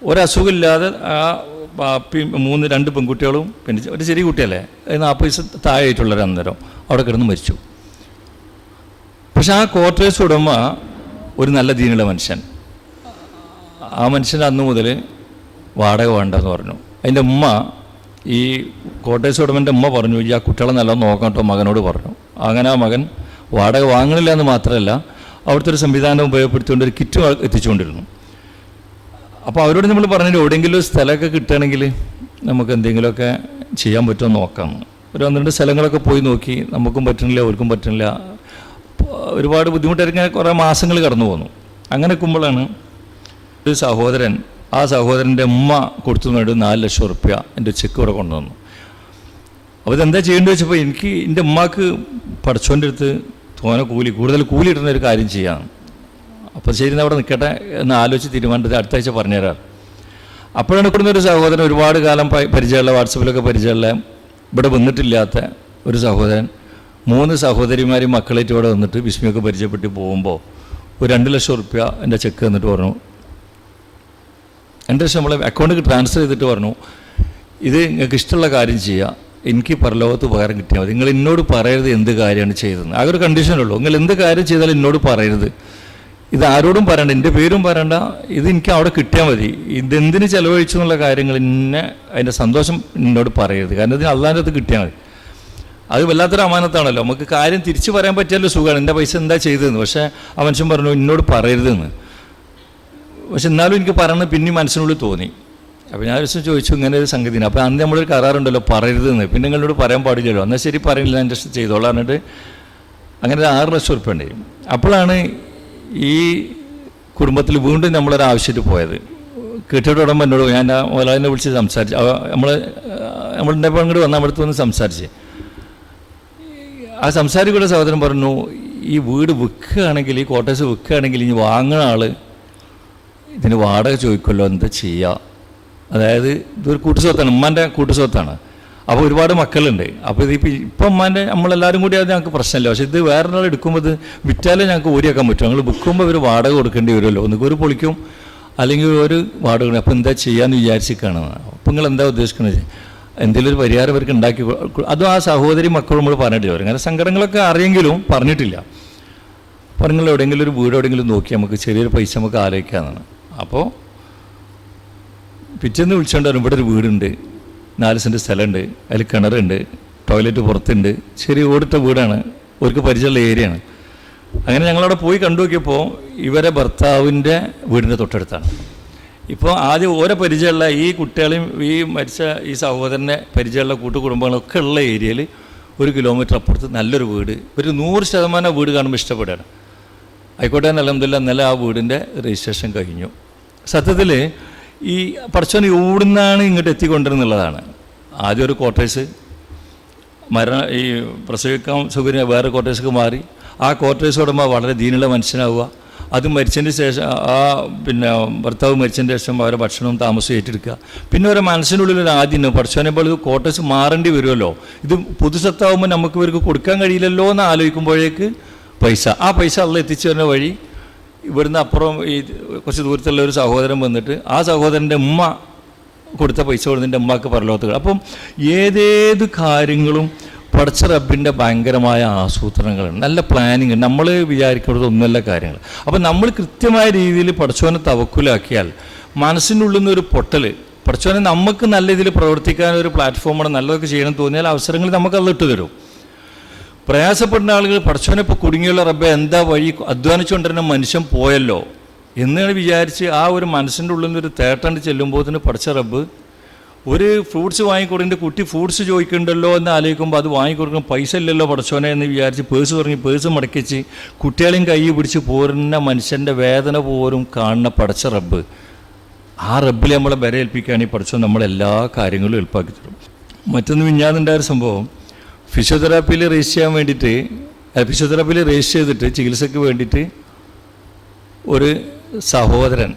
ഒരസുഖമില്ലാതെ ആ മൂന്ന് രണ്ട് പെൺകുട്ടികളും പിന്നെ ഒരു ചെറിയ കുട്ടിയല്ലേ നാൽപ്പത് ദിവസം താഴെയായിട്ടുള്ളൊരു അന്നേരം അവിടെ കിടന്ന് മരിച്ചു. പക്ഷെ ആ ക്വാർട്ടേഴ്സ് ഉടമ ഒരു നല്ല ദീനുള്ള മനുഷ്യൻ. ആ മനുഷ്യൻ അന്ന് മുതൽ വാടക വേണ്ടെന്ന് പറഞ്ഞു. അതിന്റെ ഉമ്മ ഈ കോട്ടേഴ്സ് ഉടമന്റെ ഉമ്മ പറഞ്ഞു ഈ ആ കുട്ടികളെ നല്ല നോക്കാം കേട്ടോ മകനോട് പറഞ്ഞു. അങ്ങനെ ആ മകൻ വാടക വാങ്ങണില്ല എന്ന് മാത്രമല്ല അവിടുത്തെ ഒരു സംവിധാനം ഉപയോഗപ്പെടുത്തിക്കൊണ്ട് ഒരു കിറ്റ് എത്തിച്ചുകൊണ്ടിരുന്നു. അപ്പോൾ അവരോട് നമ്മൾ പറഞ്ഞു എവിടെയെങ്കിലും സ്ഥലമൊക്കെ കിട്ടുകയാണെങ്കിൽ നമുക്ക് എന്തെങ്കിലുമൊക്കെ ചെയ്യാൻ പറ്റുമോ നോക്കാം. ഒരു ഒന്ന് രണ്ട് സ്ഥലങ്ങളൊക്കെ പോയി നോക്കി നമുക്കും പറ്റുന്നില്ല അവർക്കും പറ്റുന്നില്ല ഒരുപാട് ബുദ്ധിമുട്ടായിരിക്കും കുറേ മാസങ്ങൾ കടന്നു പോന്നു. അങ്ങനെ നിൽക്കുമ്പോഴാണ് ഒരു സഹോദരൻ ആ സഹോദരന്റെ ഉമ്മ നേടി നാല് ലക്ഷം റുപ്യ എന്റെ ചെക്ക് ഇവിടെ കൊണ്ടുവന്നു അപ്പോൾ ഇതെന്താ ചെയ്യേണ്ടത് വെച്ചപ്പോൾ എനിക്ക് എന്റെ ഉമ്മാക്ക് പഠിച്ചോന്റെ അടുത്ത് തോനെ കൂലി കൂടുതൽ കൂലി ഇടുന്ന ഒരു കാര്യം ചെയ്യാം. അപ്പോൾ ശരി അവിടെ നിൽക്കട്ടെ എന്ന് ആലോചിച്ച് തീരുമാനത്തിൽ അടുത്ത ആഴ്ച പറഞ്ഞുതരാം. അപ്പോഴാണ് ഇവിടുന്ന് ഒരു സഹോദരൻ ഒരുപാട് കാലം പരിചയമുള്ള വാട്സപ്പിലൊക്കെ പരിചയമുള്ള ഇവിടെ വന്നിട്ടില്ലാത്ത ഒരു സഹോദരൻ മൂന്ന് സഹോദരിമാരും മക്കളായിട്ട് ഇവിടെ വന്നിട്ട് വിസ്മയൊക്കെ പരിചയപ്പെട്ട് പോകുമ്പോൾ ഒരു രണ്ട് ലക്ഷം റുപ്യ എന്റെ ചെക്ക് തന്നിട്ട് പറഞ്ഞു. എന്റെ ലക്ഷം നമ്മളെ അക്കൗണ്ടിൽ ട്രാൻസ്ഫർ ചെയ്തിട്ട് പറഞ്ഞു ഇത് നിങ്ങൾക്ക് ഇഷ്ടമുള്ള കാര്യം ചെയ്യുക എനിക്ക് പരലോകത്ത് ഉപകാരം കിട്ടിയാൽ മതി. നിങ്ങൾ എന്നോട് പറയരുത് എന്ത് കാര്യമാണ് ചെയ്തതെന്ന്. ആ ഒരു കണ്ടീഷനുള്ളൂ നിങ്ങൾ എന്ത് കാര്യം ചെയ്താലും എന്നോട് പറയരുത്. ഇത് ആരോടും പറയണ്ട. എന്റെ പേരും പറയണ്ട. ഇത് എനിക്ക് അവിടെ കിട്ടിയാൽ മതി. ഇതെന്തിന് ചെലവഴിച്ചു എന്നുള്ള കാര്യങ്ങൾ എന്നെ അതിന്റെ സന്തോഷം എന്നോട് പറയരുത്. കാരണം ഇതിന് അള്ളാന്റെ അടുത്ത് കിട്ടിയാൽ മതി. അത് വല്ലാത്തൊരു അമാനത്താണല്ലോ. നമുക്ക് കാര്യം തിരിച്ചു പറയാൻ പറ്റിയല്ലോ സുഖമാണ്. എന്റെ പൈസ എന്താ ചെയ്തതെന്ന്. പക്ഷേ ആ മനുഷ്യൻ പറഞ്ഞു എന്നോട് പറയരുതെന്ന്. പക്ഷെ എന്നാലും എനിക്ക് പറയണത് പിന്നെ മനസ്സിനുള്ളിൽ തോന്നി. അപ്പോൾ ഞാൻ ദിവസം ചോദിച്ചു ഇങ്ങനെ ഒരു സംഗതിന് അപ്പോൾ അന്ന് നമ്മളൊരു കരാറുണ്ടല്ലോ പറയരുതെന്ന്. പിന്നെ നിങ്ങളോട് പറയാൻ പാടില്ലല്ലോ. എന്നാൽ ശരി പറയില്ല എന്റെ ചെയ്തോളാം എന്നിട്ട് അങ്ങനെ ഒരു ആറ് ലക്ഷം ഉറുപ്പ്യ ഉണ്ടായി. അപ്പോഴാണ് ഈ കുടുംബത്തിൽ വീണ്ടും നമ്മളൊരു ആവശ്യത്തിൽ പോയത്. കെട്ടിയുടെ ഉടമ്പ എന്നോട് ഞാൻ മുതലാളിനെ വിളിച്ച് സംസാരിച്ച് നമ്മൾ നമ്മളുടെ അങ്ങോട്ട് വന്ന് അവിടുത്തെ വന്ന് സംസാരിച്ച്. ആ സംസാരിക്കുന്ന സഹോദരൻ പറഞ്ഞു ഈ വീട് വിൽക്കുകയാണെങ്കിൽ ഈ ക്വാർട്ടേഴ്സ് വിൽക്കുകയാണെങ്കിൽ ഇനി വാങ്ങുന്ന ആൾ ഇതിന് വാടക ചോദിക്കുമല്ലോ എന്താ ചെയ്യുക അതായത് ഇതൊരു കൂട്ടുസ്വത്താണ് ഉമ്മാന്റെ കൂട്ടുസ്വത്താണ്. അപ്പോൾ ഒരുപാട് മക്കളുണ്ട്. അപ്പോൾ ഇത് ഇപ്പം ഇപ്പം ഉമ്മാന്റെ നമ്മളെല്ലാവരും കൂടി അത് ഞങ്ങൾക്ക് പ്രശ്നമില്ല. പക്ഷേ ഇത് വേറൊരാൾ എടുക്കുമ്പോൾ ഇത് വിറ്റാലേ ഞങ്ങൾക്ക് ഓടിയാക്കാൻ പറ്റും. ഞങ്ങൾ വിൽക്കുമ്പോൾ ഇവർ വാടക കൊടുക്കേണ്ടി വരുമല്ലോ. ഒരു പൊളിക്കും അല്ലെങ്കിൽ ഒരു വാടക. അപ്പോൾ എന്താ ചെയ്യാമെന്ന് വിചാരിച്ചിരിക്കുകയാണ്. അപ്പോൾ നിങ്ങൾ എന്താ ഉദ്ദേശിക്കുന്നത്? എന്തെങ്കിലും ഒരു പരിഹാരം അവർക്ക് ഉണ്ടാക്കി അതും ആ സഹോദരി മക്കളും നമ്മൾ പറഞ്ഞിട്ടില്ല. അങ്ങനെ സങ്കടങ്ങളൊക്കെ അറിയെങ്കിലും പറഞ്ഞിട്ടില്ല. പറഞ്ഞാൽ എവിടെയെങ്കിലും ഒരു വീട് എവിടെയെങ്കിലും നോക്കി നമുക്ക് ചെറിയൊരു പൈസ നമുക്ക് ആലോചിക്കാമെന്നാണ്. അപ്പോൾ പിറ്റേന്ന് വിളിച്ചുകൊണ്ട് വരും ഇവിടെ ഒരു വീടുണ്ട്. നാല് സെന്റ് സ്ഥലമുണ്ട്. അതിൽ കിണറുണ്ട്. ടോയ്ലറ്റ് പുറത്തുണ്ട്. ചെറിയ ഓടിട്ട വീടാണ്. അവർക്ക് പരിചയമുള്ള ഏരിയയാണ്. അങ്ങനെ ഞങ്ങളവിടെ പോയി കണ്ടു നോക്കിയപ്പോൾ ഇവരെ ഭർത്താവിന്റെ വീടിന്റെ തൊട്ടടുത്താണ്. ഇപ്പോൾ ആദ്യം ഓരോ പരിചയമുള്ള ഈ കുട്ടികളെയും ഈ മരിച്ച ഈ സഹോദരനെ പരിചയമുള്ള കൂട്ടുകുടുംബങ്ങളൊക്കെ ഉള്ള ഏരിയയിൽ ഒരു കിലോമീറ്റർ അപ്പുറത്ത് നല്ലൊരു വീട്. ഒരു നൂറ് ശതമാനം വീട് കാണുമ്പോൾ ഇഷ്ടപ്പെടുകയാണ്. ആയിക്കോട്ടെ നിലമില്ല ഇന്നലെ ആ വീടിന്റെ രജിസ്ട്രേഷൻ കഴിഞ്ഞു. സത്യത്തിൽ ഈ പടച്ചോൻ എവിടുന്നാണ് ഇങ്ങോട്ട് എത്തിക്കൊണ്ടിരുന്നുള്ളതാണ്. ആദ്യം ഒരു ക്വാർട്ടേഴ്സ് മരണ ഈ പ്രസവിക്കാൻ സൗകര്യം വേറെ ക്വാർട്ടേഴ്സൊക്കെ മാറി. ആ ക്വാർട്ടേഴ്സ് ഉടമ വളരെ ദീനുള്ള മനുഷ്യനാവുക. അത് മരിച്ചതിന് ശേഷം ആ പിന്നെ ഭർത്താവ് മരിച്ചതിന് ശേഷം അവരെ ഭക്ഷണവും താമസവും ഏറ്റെടുക്കുക. പിന്നെ ഒരു മനസ്സിനുള്ളിൽ ഒരു ആദ്യം പഠിച്ചവനെ പോലെ ഇത് ക്വാർട്ടേഴ്സ് മാറേണ്ടി വരുമല്ലോ. ഇത് പൊതുസത്താവുമ്പോൾ നമുക്ക് ഇവർക്ക് കൊടുക്കാൻ കഴിയില്ലല്ലോ എന്ന് ആലോചിക്കുമ്പോഴേക്ക് പൈസ. ആ പൈസ അള്ള എത്തിച്ചു വരുന്ന വഴി ഇവിടുന്ന് അപ്പുറം ഈ കുറച്ച് ദൂരത്തുള്ള ഒരു സഹോദരൻ വന്നിട്ട് ആ സഹോദരന്റെ ഉമ്മ കൊടുത്ത പൈസ കൊടുത്തിന്റെ ഉമ്മക്ക് പറലോത്തുകൾ അപ്പം ഏതേത് കാര്യങ്ങളും പടച്ച റബ്ബിന്റെ ഭയങ്കരമായ ആസൂത്രണങ്ങൾ നല്ല പ്ലാനിങ് നമ്മൾ വിചാരിക്കുന്നത് ഒന്നുമല്ല കാര്യങ്ങൾ. അപ്പം നമ്മൾ കൃത്യമായ രീതിയിൽ പഠിച്ചവനെ തവക്കുലാക്കിയാൽ മനസ്സിന്റെ ഉള്ളിൽ നിന്ന് ഒരു പൊട്ടൽ പഠിച്ചവനെ നമുക്ക് നല്ല രീതിയിൽ പ്രവർത്തിക്കാൻ ഒരു പ്ലാറ്റ്ഫോമാണ് നല്ലതൊക്കെ ചെയ്യണം തോന്നിയാൽ അവസരങ്ങൾ നമുക്ക് അത് തരും. പ്രയാസപ്പെടുന്ന ആളുകൾ പഠിച്ചവനെ ഇപ്പോൾ കുടുങ്ങിയുള്ള റബ്ബെ എന്താ വഴി? അധ്വാനിച്ചുകൊണ്ടിരുന്ന മനുഷ്യൻ പോയല്ലോ. എന്നാണ് വിചാരിച്ച് ആ ഒരു മനസ്സിന്റെ ഉള്ളിൽ നിന്ന് ഒരു തേട്ടണ്ട് ചെല്ലുമ്പോൾ തന്നെ പഠിച്ച റബ്ബ് ഒരു ഫ്രൂട്ട്സ് വാങ്ങിക്കൊടുന്റെ കുട്ടി ഫ്രൂട്ട്സ് ചോദിക്കുന്നുണ്ടല്ലോ എന്ന് ആലോചിക്കുമ്പോൾ അത് വാങ്ങിക്കൊടുക്കാൻ പൈസ ഇല്ലല്ലോ പടച്ചോനെ എന്ന് വിചാരിച്ച് പേഴ്സ് തുടങ്ങി പേഴ്സ് മടക്കിച്ച് കുട്ടികളെയും കൈ പിടിച്ച് പോരുന്ന മനുഷ്യന്റെ വേദന പോലും കാണുന്ന പടച്ച റബ്ബ്. ആ റബ്ബിൽ നമ്മളെ ബരയേൽപ്പിക്കുകയാണെങ്കിൽ പഠിച്ചോ നമ്മളെല്ലാ കാര്യങ്ങളും എളുപ്പമാക്കി തരും മറ്റൊന്ന് മിഞ്ഞാതുണ്ടായ സംഭവം. ഫിസിയോതെറാപ്പിയിൽ രജിസ്റ്റർ ചെയ്യാൻ വേണ്ടിയിട്ട് ഫിസിയോതെറാപ്പിയിൽ രജിസ്റ്റർ ചെയ്തിട്ട് ചികിത്സയ്ക്ക് വേണ്ടിയിട്ട് ഒരു സഹോദരൻ.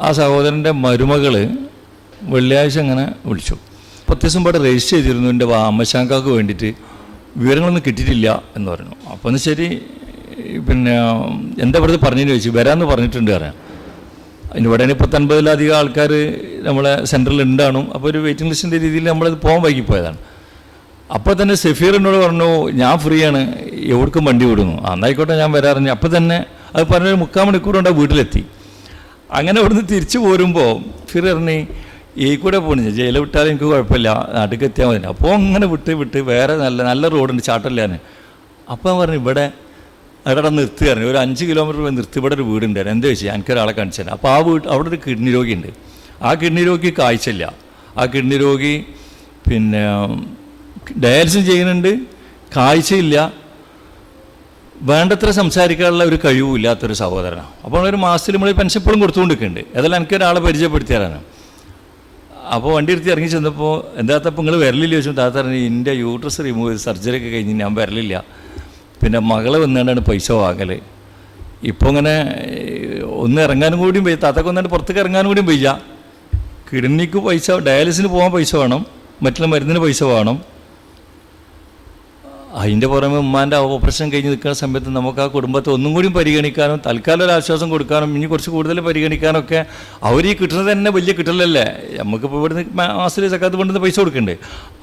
ആ സഹോദരന്റെ മരുമകൾ വെള്ളിയാഴ്ച അങ്ങനെ വിളിച്ചു. പത്ത് പാടെ രജിസ്റ്റർ ചെയ്തിരുന്നു. എന്റെ അമ്മശാങ്കാക്ക് വേണ്ടിയിട്ട് വിവരങ്ങളൊന്നും കിട്ടിയിട്ടില്ല എന്ന് പറഞ്ഞു. അപ്പോൾ എന്ന് ശരി പിന്നെ എന്താ വെറുതെ പറഞ്ഞതിന് ചോദിച്ചു. വരാമെന്ന് പറഞ്ഞിട്ടുണ്ട് പറയാം അതിന് തന്നെ പത്തൊൻപതിലധികം ആൾക്കാർ നമ്മളെ സെന്ററിൽ ഉണ്ടാണും. അപ്പോൾ ഒരു വെയിറ്റിംഗ് ലിസ്റ്റിന്റെ രീതിയിൽ നമ്മളത് പോകാൻ വൈകിപ്പോയതാണ് അപ്പോൾ തന്നെ സെഫീർ എന്നോട് പറഞ്ഞു ഞാൻ ഫ്രീ ആണ്. എവിടേക്കും വണ്ടി വിടുന്നു. അന്നായിക്കോട്ടെ ഞാൻ വരാറിഞ്ഞു അപ്പോൾ തന്നെ അത് പറഞ്ഞൊരു മുക്കാൽ മണിക്കൂർ കൊണ്ട് വീട്ടിലെത്തി. അങ്ങനെ അവിടുന്ന് തിരിച്ചു പോരുമ്പോൾ ഫിർ പറഞ്ഞു ഈ കൂടെ പോണു. ജയിലിൽ വിട്ടാൽ എനിക്ക് കുഴപ്പമില്ല. നാട്ടിലേക്ക് എത്തിയാൽ മതി. അപ്പോൾ അങ്ങനെ വിട്ട് വിട്ട് വേറെ നല്ല നല്ല റോഡുണ്ട് ചാട്ടല്ലാൻ അപ്പം പറഞ്ഞു ഇവിടെ അവിടെ നിർത്തുകയായിരുന്നു ഒരു അഞ്ച് കിലോമീറ്റർ പോയി നിർത്തി. ഇവിടെ ഒരു വീടുണ്ടായിരുന്നു എന്താ വെച്ചാൽ എനിക്കൊരാളെ കാണിച്ചു തരാം. അപ്പോൾ ആ വീട് അവിടെ ഒരു കിഡ്നി രോഗിയുണ്ട്. ആ കിഡ്നി രോഗി കാഴ്ചയില്ല. ആ കിഡ്നി രോഗി പിന്നെ ഡയാലിസിസ് ചെയ്യുന്നുണ്ട്. കാഴ്ചയില്ല. വേണ്ടത്ര സംസാരിക്കാനുള്ള ഒരു കഴിവില്ലാത്തൊരു സഹോദരനാണ് അപ്പോൾ ഒരു മാസത്തിൽ നമ്മൾ പെൻഷൻ എപ്പോഴും കൊടുത്തുകൊണ്ടിരിക്കുന്നുണ്ട്. അതെല്ലാം എനിക്ക് ഒരാളെ പരിചയപ്പെടുത്തി തരാനാണ് അപ്പോൾ വണ്ടി എടുത്ത് ഇറങ്ങി ചെന്നപ്പോൾ എന്താത്തപ്പോൾ നിങ്ങൾ വരലില്ല ചോദിച്ചു. താത്ത പറഞ്ഞു എന്റെ യൂട്രസ് റിമൂവ് ചെയ്ത് സർജറി ഒക്കെ കഴിഞ്ഞ് ഞാൻ വരലില്ല. പിന്നെ മകളെ വന്നുകൊണ്ടാണ് പൈസ വാങ്ങൽ ഇപ്പോൾ ഇങ്ങനെ ഒന്ന് ഇറങ്ങാനും കൂടിയും പോയി. താത്തക്ക് വന്നിട്ട് പുറത്തേക്ക് ഇറങ്ങാനും കൂടിയും പോയില്ല. കിഡ്നിക്ക് പൈസ ഡയാലിസിന് പോകാൻ പൈസ വേണം. മറ്റുള്ള മരുന്നിന് പൈസ വേണം. അതിന്റെ പുറമെ ഉമ്മാന്റെ ഓപ്പറേഷൻ കഴിഞ്ഞ് നിൽക്കുന്ന സമയത്ത് നമുക്ക് ആ കുടുംബത്തെ ഒന്നും കൂടി പരിഗണിക്കാനും തൽക്കാലം ഒരു ആശ്വാസം കൊടുക്കാനും ഇനി കുറച്ച് കൂടുതൽ പരിഗണിക്കാനൊക്കെ അവർ ഈ കിട്ടുന്നത് തന്നെ വലിയ കിട്ടലല്ലേ? നമുക്കിപ്പോൾ ഇവിടുന്ന് മാസത്തിൽ സക്കാത്ത് കൊണ്ടുവന്ന് പൈസ കൊടുക്കണ്ടേ?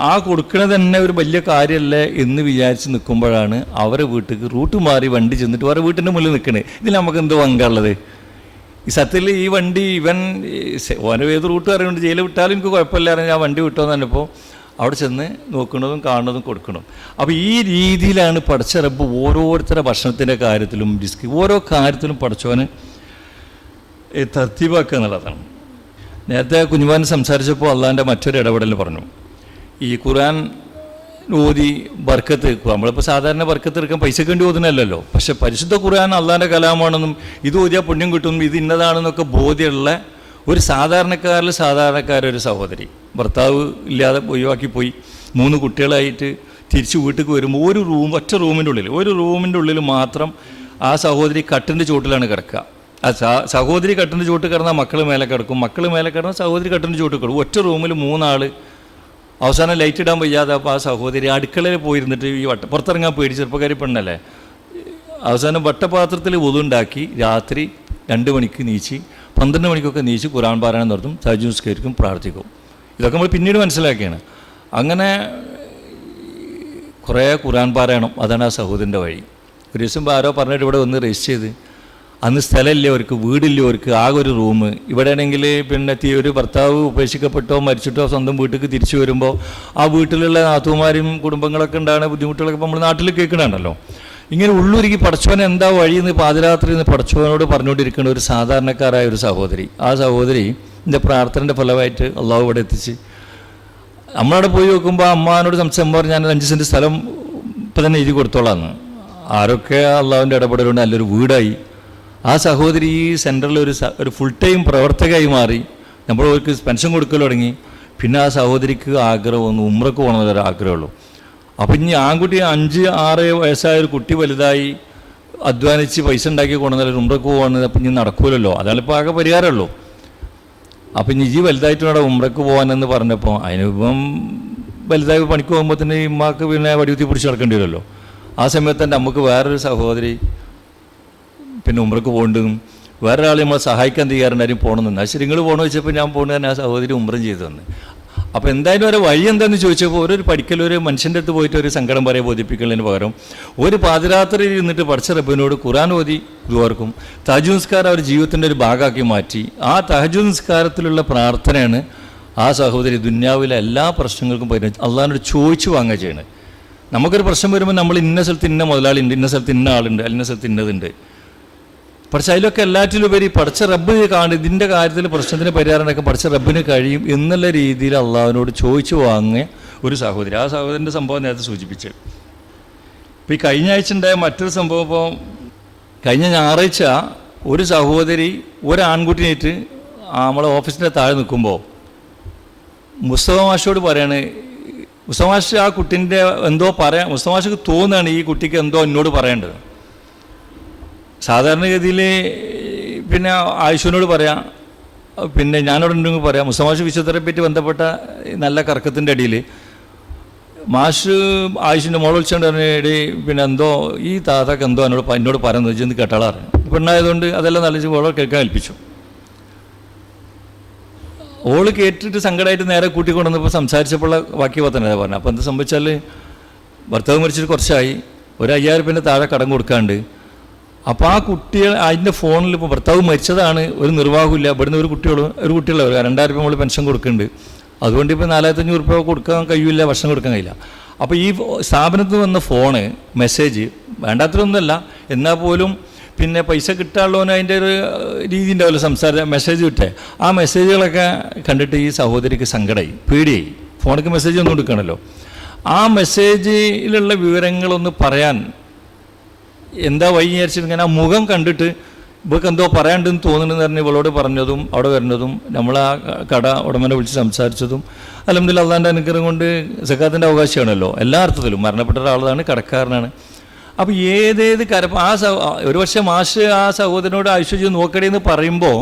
ആ കൊടുക്കുന്നത് തന്നെ ഒരു വലിയ കാര്യമല്ലേ എന്ന് വിചാരിച്ച് നിൽക്കുമ്പോഴാണ് അവരെ വീട്ടിൽ റൂട്ട് മാറി വണ്ടി ചെന്നിട്ട് വേറെ വീട്ടിന്റെ മുന്നിൽ നിൽക്കണേ. ഇതിൽ നമുക്ക് എന്ത് പങ്കുള്ളത്? ഈ സത്യത്തിൽ ഈ വണ്ടി ഇവൻ ഓരോ ഏത് റൂട്ട് അറിയുന്നുണ്ട്. ജയിലിൽ വിട്ടാലും എനിക്ക് കുഴപ്പമില്ലായിരുന്നു ഞാൻ വണ്ടി വിട്ടോന്ന് പറഞ്ഞപ്പോൾ അവിടെ ചെന്ന് നോക്കുന്നതും കാണുന്നതും കൊടുക്കണം. അപ്പോൾ ഈ രീതിയിലാണ് പഠിച്ച റബ്ബ് ഓരോരുത്തരുടെ ഭക്ഷണത്തിന്റെ കാര്യത്തിലും ഡിസ്ക് ഓരോ കാര്യത്തിലും പഠിച്ചവന് തർത്തീവാക്കുക എന്നുള്ളതാണ്. നേരത്തെ കുഞ്ഞുമാൻ സംസാരിച്ചപ്പോൾ അള്ളാന്റെ മറ്റൊരു ഇടപെടൽ പറഞ്ഞു. ഈ ഖുർആൻ ഓതി ബർക്കത്ത് നമ്മളിപ്പോൾ സാധാരണ ബർക്കത്ത് എടുക്കാൻ പൈസക്ക് കണ്ടി ഓതുന്നല്ലോ പക്ഷെ പരിശുദ്ധ ഖുർആൻ അള്ളാന്റെ കലാമാണെന്നും ഇത് ഓതിയാൽ പുണ്യം കിട്ടും ഇത് ഇന്നതാണെന്നൊക്കെ ബോധ്യമുള്ള ഒരു സാധാരണക്കാരിൽ സാധാരണക്കാരൊരു സഹോദരി. ഭർത്താവ് ഇല്ലാതെ ഒഴിവാക്കി പോയി. മൂന്ന് കുട്ടികളായിട്ട് തിരിച്ച് വീട്ടിലേക്ക് വരുമ്പോൾ ഒരു റൂം ഒറ്റ റൂമിന്റെ ഉള്ളിൽ ഒരു റൂമിന്റെ ഉള്ളിൽ മാത്രം ആ സഹോദരി കട്ടിന്റെ ചുവട്ടിലാണ് കിടക്കുക. ആ സഹോദരി കട്ടിന്റെ ചുവട്ട് കിടന്നാൽ മക്കൾ മേലെ കിടക്കും. മക്കൾ മേലെ കിടന്നാൽ സഹോദരി കട്ടിന്റെ ചുവട്ട് കിടക്കും. ഒറ്റ റൂമിൽ മൂന്നാൾ അവസാനം ലൈറ്റ് ഇടാൻ വയ്യാതെ അപ്പോൾ ആ സഹോദരി അടുക്കളയിൽ പോയിരുന്നിട്ട് ഈ വട്ട പുറത്തിറങ്ങാൻ പേടി ചെറുപ്പക്കാരി പെണ്ണല്ലേ? അവസാനം വട്ടപാത്രത്തിൽ ഒതുണ്ടാക്കി രാത്രി രണ്ട് മണിക്ക് നീച്ച് പന്ത്രണ്ട് മണിക്കൊക്കെ നീച്ച് ഖുറാൻ പാരായണം നടത്തും സജൂസ്കരിക്കും പ്രാർത്ഥിക്കും. ഇതൊക്കെ നമ്മൾ പിന്നീട് മനസ്സിലാക്കിയാണ്. അങ്ങനെ കുറേ ഖുറാൻ പാരായണം അതാണ് ആ സഹോദരന്റെ വഴി. ഒരു ദിവസം ആരോ പറഞ്ഞിട്ട് ഇവിടെ വന്ന് രജിസ്റ്റർ ചെയ്ത് അന്ന് സ്ഥലമില്ല അവർക്ക് വീടില്ല അവർക്ക് ആകെ ഒരു റൂം ഇവിടെ ആണെങ്കിൽ പിന്നെ ഒരു ഭർത്താവ് ഉപേക്ഷിക്കപ്പെട്ടോ മരിച്ചിട്ടോ സ്വന്തം വീട്ടിലേക്ക് തിരിച്ചു വരുമ്പോൾ ആ വീട്ടിലുള്ള നാത്തുമാരും കുടുംബങ്ങളൊക്കെ ഉണ്ടാകുന്ന ബുദ്ധിമുട്ടുകളൊക്കെ നമ്മൾ നാട്ടിൽ കേൾക്കണുണ്ടല്ലോ. ഇങ്ങനെ ഉള്ളൂരിക്ക് പഠിച്ചവൻ എന്താ വഴിയെന്ന് പാതിരാത്രി നിന്ന് പഠിച്ചവനോട് പറഞ്ഞുകൊണ്ടിരിക്കുന്ന ഒരു സാധാരണക്കാരായ ഒരു സഹോദരി. ആ സഹോദരി എന്റെ പ്രാർത്ഥനയുടെ ഫലമായിട്ട് അള്ളാഹു ഇവിടെ എത്തിച്ച് നമ്മളവിടെ പോയി നോക്കുമ്പോൾ അമ്മാനോട് സംശയം പറഞ്ഞ് ഞാൻ അഞ്ച് സെന്റ് സ്ഥലം ഇപ്പം തന്നെ എഴുതി കൊടുത്തോളാന്ന്. ആരൊക്കെ അള്ളാഹുവിന്റെ ഇടപെടലുണ്ട് നല്ലൊരു വീടായി. ആ സഹോദരി ഈ സെന്ററിൽ ഒരു ഒരു ഫുൾ ടൈം പ്രവർത്തകയായി മാറി. നമ്മൾ അവർക്ക് പെൻഷൻ കൊടുക്കൽ തുടങ്ങി. പിന്നെ ആ സഹോദരിക്ക് ആഗ്രഹം ഒന്ന് ഉമ്രക്ക് പോകണമെന്നൊരു ആഗ്രഹമുള്ളൂ. അപ്പം ഇനി ആൺകുട്ടി അഞ്ച് ആറ് വയസ്സായ ഒരു കുട്ടി വലുതായി അധ്വാനിച്ച് പൈസ ഉണ്ടാക്കി കൊണ്ടുവന്നാൽ ഉമ്രക്ക് പോകുന്നത് അപ്പം ഇനി നടക്കൂലല്ലോ. അതാണ് ഇപ്പോൾ ആകെ പരിഹാരമുള്ളൂ. അപ്പം ഇനി ഈ വലുതായിട്ട് വേണം ഉമ്രക്ക് പോകാനെന്ന് പറഞ്ഞപ്പോൾ അതിനിപ്പം വലുതായി പണിക്ക് പോകുമ്പോൾ തന്നെ ഇമ്മാക്ക് പിന്നെ വടിയുത്തി പിടിച്ച് നടക്കേണ്ടി വരുമല്ലോ. ആ സമയത്ത് തന്നെ നമുക്ക് വേറൊരു സഹോദരി പിന്നെ ഉമ്രക്ക് പോകേണ്ടതും വേറൊരാൾ നമ്മളെ സഹായിക്കാൻ തയ്യാറുണ്ടായിരുന്നു പോകണമെന്ന് എന്നാൽ ശരി നിങ്ങൾ പോകണമെന്ന് വെച്ചപ്പോൾ ഞാൻ പോകുന്നത് തന്നെ ആ സഹോദരി ഉമ്രം ചെയ്തു തന്നു. അപ്പോൾ എന്തായാലും ഒരു വഴി എന്താണെന്ന് ചോദിച്ചപ്പോൾ ഒരു പഠിക്കൽ ഒരു മനുഷ്യന്റെ അടുത്ത് പോയിട്ട് ഒരു സങ്കടം പറയാൻ ബോധിപ്പിക്കുന്നതിന് പകരം ഒരു പാതിരാത്രി ഇരുന്നിട്ട് പഠിച്ച റബ്ബിനോട് ഖുറാൻ ഓതി ഇതുവർക്കും നിസ്കാരം അവർ ജീവിതത്തിന്റെ ഒരു ഭാഗമാക്കി മാറ്റി. ആ തഹജുസ്കാരത്തിലുള്ള പ്രാർത്ഥനയാണ് ആ സഹോദരി ദുന്യാവിലെ എല്ലാ പ്രശ്നങ്ങൾക്കും പരിഹരിച്ച് അള്ളാഹിനോട് ചോദിച്ചു വാങ്ങുക ചെയ്യണത് നമുക്കൊരു പ്രശ്നം വരുമ്പോൾ നമ്മൾ ഇന്ന സ്ഥലത്ത് ഇന്ന മുതലാളി ഉണ്ട് ഇന്ന സ്ഥലത്ത് ഇന്ന ആളുണ്ട് ഇന്ന സ്ഥലത്ത് ഇന്നതുണ്ട് പക്ഷെ അതിലൊക്കെ എല്ലാറ്റിലുപരി പഠിച്ച റബ്ബ് കാണും ഇതിന്റെ കാര്യത്തിൽ പ്രശ്നത്തിന് പരിഹാരമൊക്കെ പഠിച്ച റബ്ബിന് കഴിയും എന്നുള്ള രീതിയിൽ അള്ളാഹുവിനോട് ചോദിച്ചു വാങ്ങിയ ഒരു സഹോദരി. ആ സഹോദരന്റെ സംഭവം നേരത്തെ സൂചിപ്പിച്ച്. ഇപ്പോൾ ഈ കഴിഞ്ഞ ആഴ്ച ഉണ്ടായ മറ്റൊരു സംഭവം ഇപ്പോൾ കഴിഞ്ഞ ഞായറാഴ്ച ഒരു സഹോദരി ഒരു നമ്മളെ ഓഫീസിന്റെ താഴെ നിൽക്കുമ്പോൾ മുസ്തഫ മാഷോട് പറയാണ് മുസ്തഫ മാഷ് ആ കുട്ടീന്റെ എന്തോ പറയാൻ മുസ്തഫ മാഷക്ക് തോന്നുകയാണ് ഈ കുട്ടിക്ക് എന്തോ എന്നോട് പറയേണ്ടത്. സാധാരണഗതിയിൽ പിന്നെ ആയുഷുവിനോട് പറയാം പിന്നെ ഞാനവിടെ ഉണ്ടെങ്കിൽ പറയാം മുസ്തമാഷ് പറ്റി ബന്ധപ്പെട്ട നല്ല കറക്കത്തിന്റെ അടിയിൽ മാഷ് ആയുഷിന്റെ മോൾ വിളിച്ചുകൊണ്ട് പറഞ്ഞിടി പിന്നെ എന്തോ ഈ താത്താക്ക് എന്തോ എന്നോട് എന്നോട് പറയുന്നത് ചെന്ന് കേട്ടാളറിഞ്ഞു പെണ്ണായതുകൊണ്ട് അതെല്ലാം നല്ല ഓളെ കേൾക്കാൻ ഏൽപ്പിച്ചു. ഓൾ കേട്ടിട്ട് സങ്കടമായിട്ട് നേരെ കൂട്ടിക്കൊണ്ടുവന്നപ്പോൾ സംസാരിച്ചപ്പോഴുള്ള ബാക്കി പത്തന്നെ പറഞ്ഞു അപ്പോൾ എന്ത് സംഭവിച്ചാൽ ഭർത്താവ് മരിച്ചിട്ട് കുറച്ചായി. ഒരു അയ്യായിരം പിന്നെ താഴെ കടം കൊടുക്കാണ്ട് അപ്പോൾ ആ കുട്ടികൾ അതിന്റെ ഫോണിൽ ഇപ്പോൾ ഭർത്താവ് മരിച്ചതാണ് ഒരു നിർവാഹമില്ല ഇവിടുന്ന് ഒരു കുട്ടികൾ ഒരു കുട്ടികളെ ഒരു രണ്ടായിരം രൂപ നമ്മൾ പെൻഷൻ കൊടുക്കുന്നുണ്ട്. അതുകൊണ്ട് ഇപ്പോൾ നാലായിരത്തഞ്ഞൂറ് രൂപ കൊടുക്കാൻ കഴിയില്ല ഭക്ഷണം കൊടുക്കാൻ കഴിയില്ല. അപ്പോൾ ഈ സ്ഥാപനത്തിൽ വന്ന ഫോണ് മെസ്സേജ് വേണ്ടാത്തതൊന്നുമല്ല. എന്നാൽ പോലും പിന്നെ പൈസ കിട്ടാനുള്ളവന് അതിന്റെ ഒരു രീതി ഉണ്ടാവില്ല സംസാരം മെസ്സേജ് കിട്ടേ ആ മെസ്സേജുകളൊക്കെ കണ്ടിട്ട് ഈ സഹോദരിക്ക് സങ്കടമായി പേടിയായി. ഫോണിക്ക് മെസ്സേജ് ഒന്നും കൊടുക്കണമല്ലോ. ആ മെസ്സേജിലുള്ള വിവരങ്ങളൊന്ന് പറയാൻ എന്താ വഴി വിചാരിച്ചിട്ട് ആ മുഖം കണ്ടിട്ട് ഇവൾക്ക് എന്തോ പറയാണ്ടെന്ന് തോന്നുന്നു പറഞ്ഞ് ഇവളോട് പറഞ്ഞതും അവിടെ വരുന്നതും നമ്മൾ ആ കട ഉടമനെ വിളിച്ച് സംസാരിച്ചതും അലഹമ്മദില്ല അള്ളാന്റെ അനുഗ്രഹം കൊണ്ട് സക്കാത്തിന്റെ അവകാശമാണല്ലോ എല്ലാ അർത്ഥത്തിലും മരണപ്പെട്ട ഒരാളാണ് കടക്കാരനാണ്. അപ്പോൾ ഏതേത് കര ആ ഒരു പക്ഷേ മാഷ് ആ സഹോദരനോട് ഐശ്വര്യം നോക്കണേ എന്ന് പറയുമ്പോൾ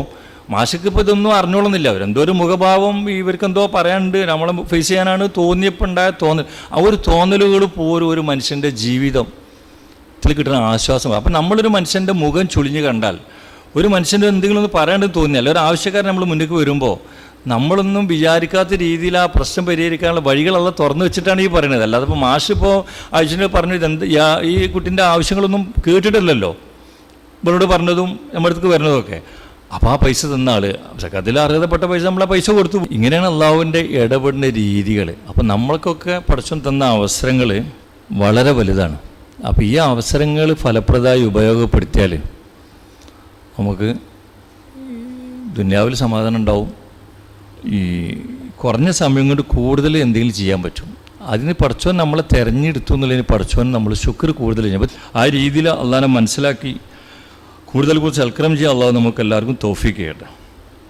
മാഷക്ക് ഇപ്പോൾ ഇതൊന്നും അറിഞ്ഞോളുന്നില്ല. അവരെന്തോ ഒരു മുഖഭാവം ഇവർക്ക് എന്തോ പറയാനുണ്ട് നമ്മളെ ഫേസ് ചെയ്യാനാണ് തോന്നിയപ്പോൾ ഉണ്ടായ തോന്നൽ. ആ ഒരു തോന്നലുകൾ പോലും ഒരു മനുഷ്യന്റെ ജീവിതം ത്തിൽ കിട്ടുന്ന ആശ്വാസം. അപ്പം നമ്മളൊരു മനുഷ്യന്റെ മുഖം ചുളിഞ്ഞ് കണ്ടാൽ ഒരു മനുഷ്യന്റെ എന്തെങ്കിലും ഒന്ന് പറയേണ്ടത് തോന്നിയാൽ ഒരു ആവശ്യക്കാരൻ നമ്മൾ മുന്നിൽ വരുമ്പോൾ നമ്മളൊന്നും വിചാരിക്കാത്ത രീതിയിൽ ആ പ്രശ്നം പരിഹരിക്കാനുള്ള വഴികളെല്ലാം തുറന്നു വെച്ചിട്ടാണ് ഈ പറയുന്നത് അല്ലാതെ ഇപ്പോൾ മാഷ് ഇപ്പോൾ ആവശ്യത്തിന് പറഞ്ഞു യാ- ഈ കുട്ടിന്റെ ആവശ്യങ്ങളൊന്നും കേട്ടിട്ടില്ലല്ലോ. ഇവരോട് പറഞ്ഞതും നമ്മുടെ അടുത്തേക്ക് വരുന്നതൊക്കെ. അപ്പോൾ ആ പൈസ തന്ന ആൾ അതിൽ അർഹതപ്പെട്ട പൈസ നമ്മൾ ആ പൈസ കൊടുത്തു. ഇങ്ങനെയാണ് അള്ളാഹുവിന്റെ ഇടപെടുന്ന രീതികൾ അപ്പം നമ്മൾക്കൊക്കെ പഠിച്ചു തന്ന അവസരങ്ങൾ വളരെ വലുതാണ്. അപ്പോൾ ഈ അവസരങ്ങൾ ഫലപ്രദമായി ഉപയോഗപ്പെടുത്തിയാൽ നമുക്ക് ദുന്യാവിൽ സമാധാനം ഉണ്ടാവും. ഈ കുറഞ്ഞ സമയം കൊണ്ട് കൂടുതൽ എന്തെങ്കിലും ചെയ്യാൻ പറ്റും. അതിന് പഠിച്ചവൻ നമ്മളെ തിരഞ്ഞെടുത്തു എന്നുള്ളതിന് പഠിച്ചവൻ നമ്മൾ ശുക്ർ കൂടുതൽ പറ്റും ആ രീതിയിൽ അള്ളാനെ മനസ്സിലാക്കി കൂടുതൽ കൂടുതൽ സൽക്കരം ചെയ്യാൻ അള്ളാഹ് നമുക്ക് എല്ലാവർക്കും തോഫിക്ക്